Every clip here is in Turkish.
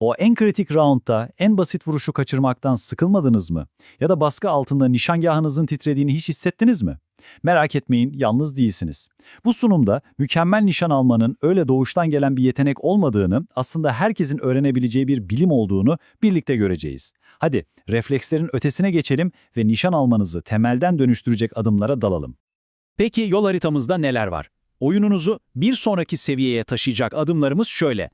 O en kritik roundda en basit vuruşu kaçırmaktan sıkılmadınız mı? Ya da baskı altında nişangahınızın titrediğini hiç hissettiniz mi? Merak etmeyin, yalnız değilsiniz. Bu sunumda mükemmel nişan almanın öyle doğuştan gelen bir yetenek olmadığını, aslında herkesin öğrenebileceği bir bilim olduğunu birlikte göreceğiz. Hadi reflekslerin ötesine geçelim ve nişan almanızı temelden dönüştürecek adımlara dalalım. Peki yol haritamızda neler var? Oyununuzu bir sonraki seviyeye taşıyacak adımlarımız şöyle.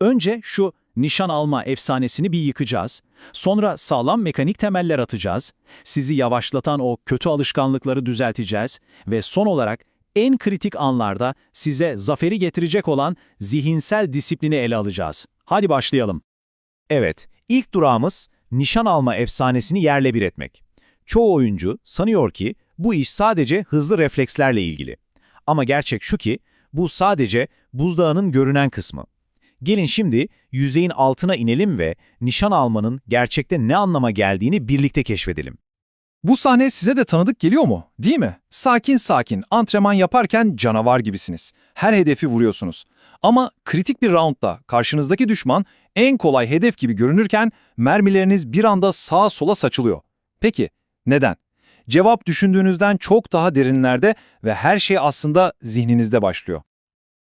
Önce şu nişan alma efsanesini bir yıkacağız. Sonra sağlam mekanik temeller atacağız. Sizi yavaşlatan o kötü alışkanlıkları düzelteceğiz. Ve son olarak en kritik anlarda size zaferi getirecek olan zihinsel disiplini ele alacağız. Hadi başlayalım. Evet, ilk durağımız nişan alma efsanesini yerle bir etmek. Çoğu oyuncu sanıyor ki bu iş sadece hızlı reflekslerle ilgili. Ama gerçek şu ki bu sadece buzdağının görünen kısmı. Gelin şimdi yüzeyin altına inelim ve nişan almanın gerçekte ne anlama geldiğini birlikte keşfedelim. Bu sahne size de tanıdık geliyor mu? Değil mi? Sakin sakin antrenman yaparken canavar gibisiniz. Her hedefi vuruyorsunuz. Ama kritik bir roundda karşınızdaki düşman en kolay hedef gibi görünürken mermileriniz bir anda sağa sola saçılıyor. Peki neden? Cevap düşündüğünüzden çok daha derinlerde ve her şey aslında zihninizde başlıyor.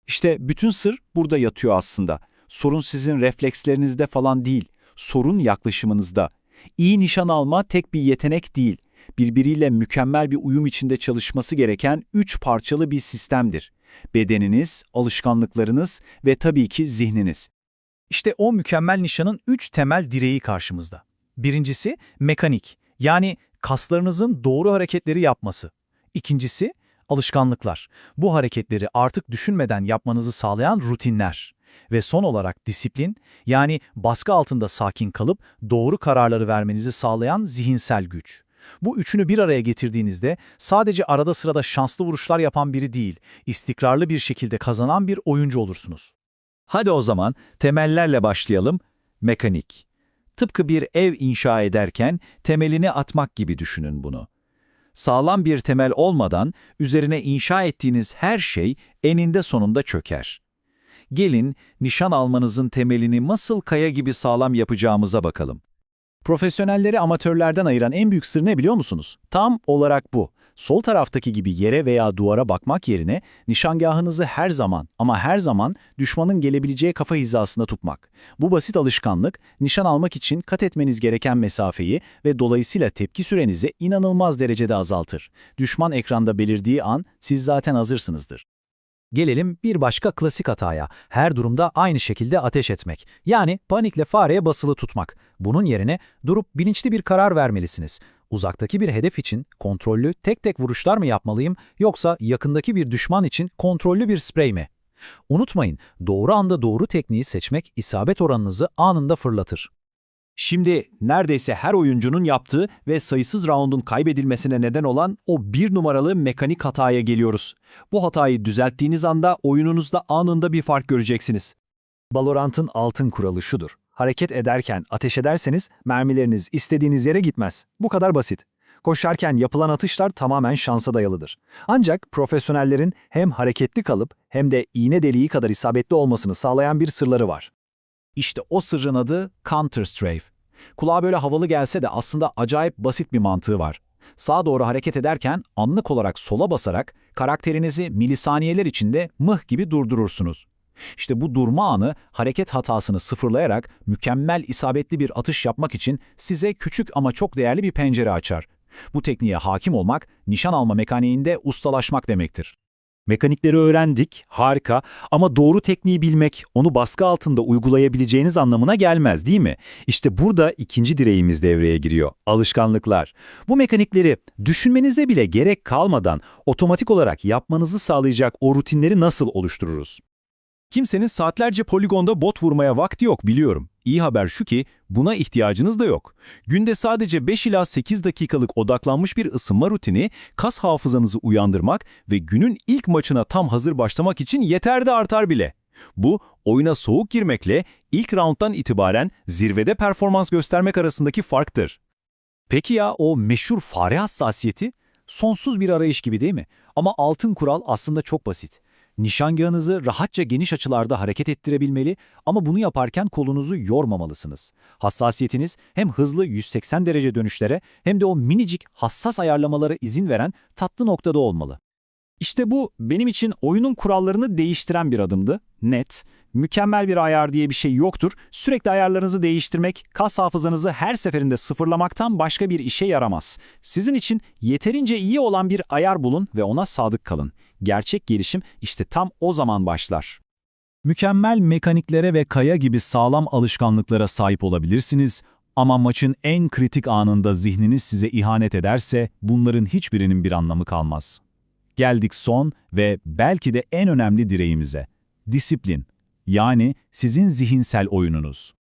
İşte bütün sır burada yatıyor aslında. Sorun sizin reflekslerinizde falan değil, sorun yaklaşımınızda. İyi nişan alma tek bir yetenek değil, birbiriyle mükemmel bir uyum içinde çalışması gereken üç parçalı bir sistemdir. Bedeniniz, alışkanlıklarınız ve tabii ki zihniniz. İşte o mükemmel nişanın üç temel direği karşımızda. Birincisi mekanik, yani kaslarınızın doğru hareketleri yapması. İkincisi alışkanlıklar. Bu hareketleri artık düşünmeden yapmanızı sağlayan rutinler. Ve son olarak disiplin, yani baskı altında sakin kalıp doğru kararları vermenizi sağlayan zihinsel güç. Bu üçünü bir araya getirdiğinizde sadece arada sırada şanslı vuruşlar yapan biri değil, istikrarlı bir şekilde kazanan bir oyuncu olursunuz. Hadi o zaman temellerle başlayalım. Mekanik. Tıpkı bir ev inşa ederken temelini atmak gibi düşünün bunu. Sağlam bir temel olmadan üzerine inşa ettiğiniz her şey eninde sonunda çöker. Gelin nişan almanızın temelini nasıl kaya gibi sağlam yapacağımıza bakalım. Profesyonelleri amatörlerden ayıran en büyük sır ne biliyor musunuz? Tam olarak bu. Sol taraftaki gibi yere veya duvara bakmak yerine nişangahınızı her zaman ama her zaman düşmanın gelebileceği kafa hizasında tutmak. Bu basit alışkanlık nişan almak için kat etmeniz gereken mesafeyi ve dolayısıyla tepki sürenizi inanılmaz derecede azaltır. Düşman ekranda belirdiği an siz zaten hazırsınızdır. Gelelim bir başka klasik hataya. Her durumda aynı şekilde ateş etmek. Yani panikle fareye basılı tutmak. Bunun yerine durup bilinçli bir karar vermelisiniz. Uzaktaki bir hedef için kontrollü tek tek vuruşlar mı yapmalıyım yoksa yakındaki bir düşman için kontrollü bir sprey mi? Unutmayın, doğru anda doğru tekniği seçmek isabet oranınızı anında fırlatır. Şimdi neredeyse her oyuncunun yaptığı ve sayısız roundun kaybedilmesine neden olan o bir numaralı mekanik hataya geliyoruz. Bu hatayı düzelttiğiniz anda oyununuzda anında bir fark göreceksiniz. Valorant'ın altın kuralı şudur. Hareket ederken ateş ederseniz mermileriniz istediğiniz yere gitmez. Bu kadar basit. Koşarken yapılan atışlar tamamen şansa dayalıdır. Ancak profesyonellerin hem hareketli kalıp hem de iğne deliği kadar isabetli olmasını sağlayan bir sırları var. İşte o sırrın adı Counter-Strafe. Kulağa böyle havalı gelse de aslında acayip basit bir mantığı var. Sağa doğru hareket ederken anlık olarak sola basarak karakterinizi milisaniyeler içinde mıh gibi durdurursunuz. İşte bu durma anı hareket hatasını sıfırlayarak mükemmel isabetli bir atış yapmak için size küçük ama çok değerli bir pencere açar. Bu tekniğe hakim olmak, nişan alma mekaniğinde ustalaşmak demektir. Mekanikleri öğrendik, harika ama doğru tekniği bilmek, onu baskı altında uygulayabileceğiniz anlamına gelmez değil mi? İşte burada ikinci direğimiz devreye giriyor, alışkanlıklar. Bu mekanikleri düşünmenize bile gerek kalmadan otomatik olarak yapmanızı sağlayacak o rutinleri nasıl oluştururuz? Kimsenin saatlerce poligonda bot vurmaya vakti yok biliyorum. İyi haber şu ki buna ihtiyacınız da yok. Günde sadece 5 ila 8 dakikalık odaklanmış bir ısınma rutini kas hafızanızı uyandırmak ve günün ilk maçına tam hazır başlamak için yeter de artar bile. Bu oyuna soğuk girmekle ilk rounddan itibaren zirvede performans göstermek arasındaki farktır. Peki ya o meşhur fare hassasiyeti? Sonsuz bir arayış gibi değil mi? Ama altın kural aslında çok basit. Nişangahınızı rahatça geniş açılarda hareket ettirebilmeli ama bunu yaparken kolunuzu yormamalısınız. Hassasiyetiniz hem hızlı 180 derece dönüşlere hem de o minicik hassas ayarlamalara izin veren tatlı noktada olmalı. İşte bu benim için oyunun kurallarını değiştiren bir adımdı. Net, mükemmel bir ayar diye bir şey yoktur. Sürekli ayarlarınızı değiştirmek, kas hafızanızı her seferinde sıfırlamaktan başka bir işe yaramaz. Sizin için yeterince iyi olan bir ayar bulun ve ona sadık kalın. Gerçek gelişim işte tam o zaman başlar. Mükemmel mekaniklere ve kaya gibi sağlam alışkanlıklara sahip olabilirsiniz ama maçın en kritik anında zihniniz size ihanet ederse bunların hiçbirinin bir anlamı kalmaz. Geldik son ve belki de en önemli direğimize. Disiplin. Yani sizin zihinsel oyununuz.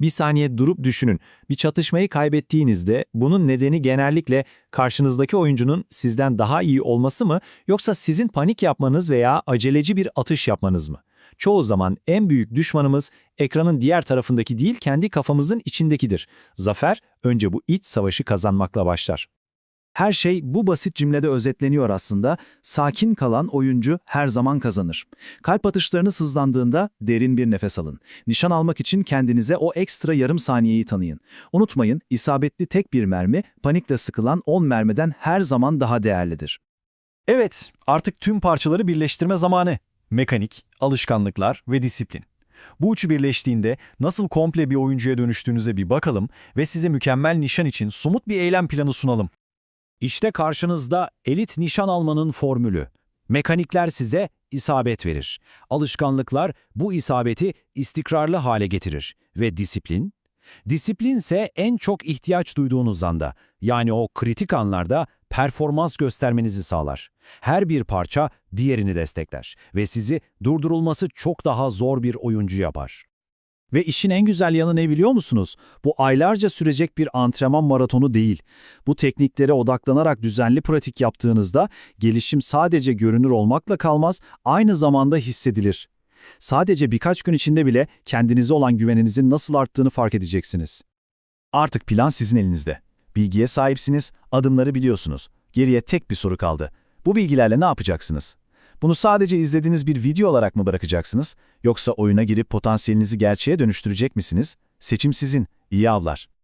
Bir saniye durup düşünün. Bir çatışmayı kaybettiğinizde bunun nedeni genellikle karşınızdaki oyuncunun sizden daha iyi olması mı yoksa sizin panik yapmanız veya aceleci bir atış yapmanız mı? Çoğu zaman en büyük düşmanımız ekranın diğer tarafındaki değil kendi kafamızın içindekidir. Zafer önce bu iç savaşı kazanmakla başlar. Her şey bu basit cümlede özetleniyor aslında. Sakin kalan oyuncu her zaman kazanır. Kalp atışlarınız hızlandığında derin bir nefes alın. Nişan almak için kendinize o ekstra yarım saniyeyi tanıyın. Unutmayın, isabetli tek bir mermi, panikle sıkılan 10 mermiden her zaman daha değerlidir. Evet, artık tüm parçaları birleştirme zamanı. Mekanik, alışkanlıklar ve disiplin. Bu üçü birleştiğinde nasıl komple bir oyuncuya dönüştüğünüze bir bakalım ve size mükemmel nişan için somut bir eylem planı sunalım. İşte karşınızda elit nişan almanın formülü. Mekanikler size isabet verir. Alışkanlıklar bu isabeti istikrarlı hale getirir. Ve disiplin? Disiplin ise en çok ihtiyaç duyduğunuz anda, yani o kritik anlarda performans göstermenizi sağlar. Her bir parça diğerini destekler ve sizi durdurulması çok daha zor bir oyuncu yapar. Ve işin en güzel yanı ne biliyor musunuz? Bu aylarca sürecek bir antrenman maratonu değil. Bu tekniklere odaklanarak düzenli pratik yaptığınızda gelişim sadece görünür olmakla kalmaz, aynı zamanda hissedilir. Sadece birkaç gün içinde bile kendinize olan güveninizin nasıl arttığını fark edeceksiniz. Artık plan sizin elinizde. Bilgiye sahipsiniz, adımları biliyorsunuz. Geriye tek bir soru kaldı. Bu bilgilerle ne yapacaksınız? Bunu sadece izlediğiniz bir video olarak mı bırakacaksınız? Yoksa oyuna girip potansiyelinizi gerçeğe dönüştürecek misiniz? Seçim sizin. İyi avlar.